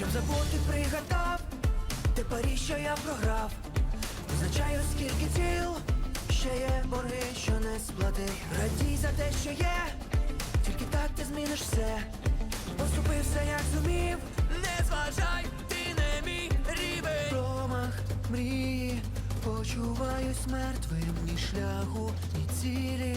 Щоб забути, пригадав, тепер що я програв. Визначаю, скільки тіл, ще є борги, що не сплатив. Радій за те, що є, тільки так ти зміниш все. Поступився, як зумів, не зважай, ти не мій рівень. Промах мрії, почуваюсь мертвим, ні шляху, ні цілі.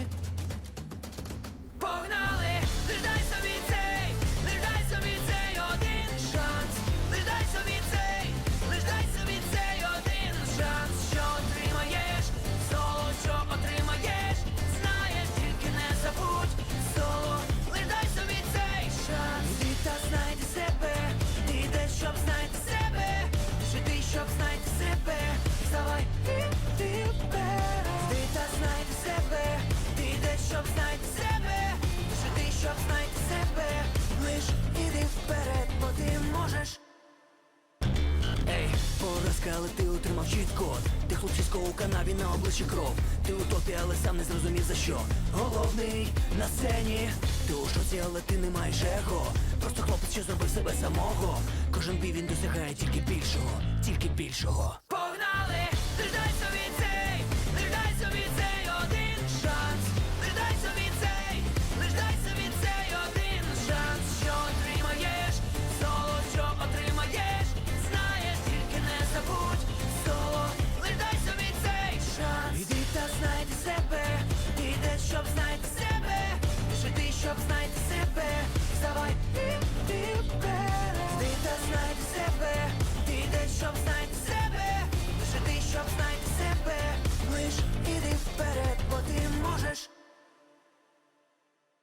Поразка, але ти отримав чіт-код. Ти хлопчисько у канаві на обличчі кров. Ти у топі, але сам не зрозумів за що. Головний на сцені. Ти у шоці, але ти не маєш его. Просто хлопець, що зробив себе самого. Кожен бій він досягає тільки більшого, тільки більшого щоб знайти.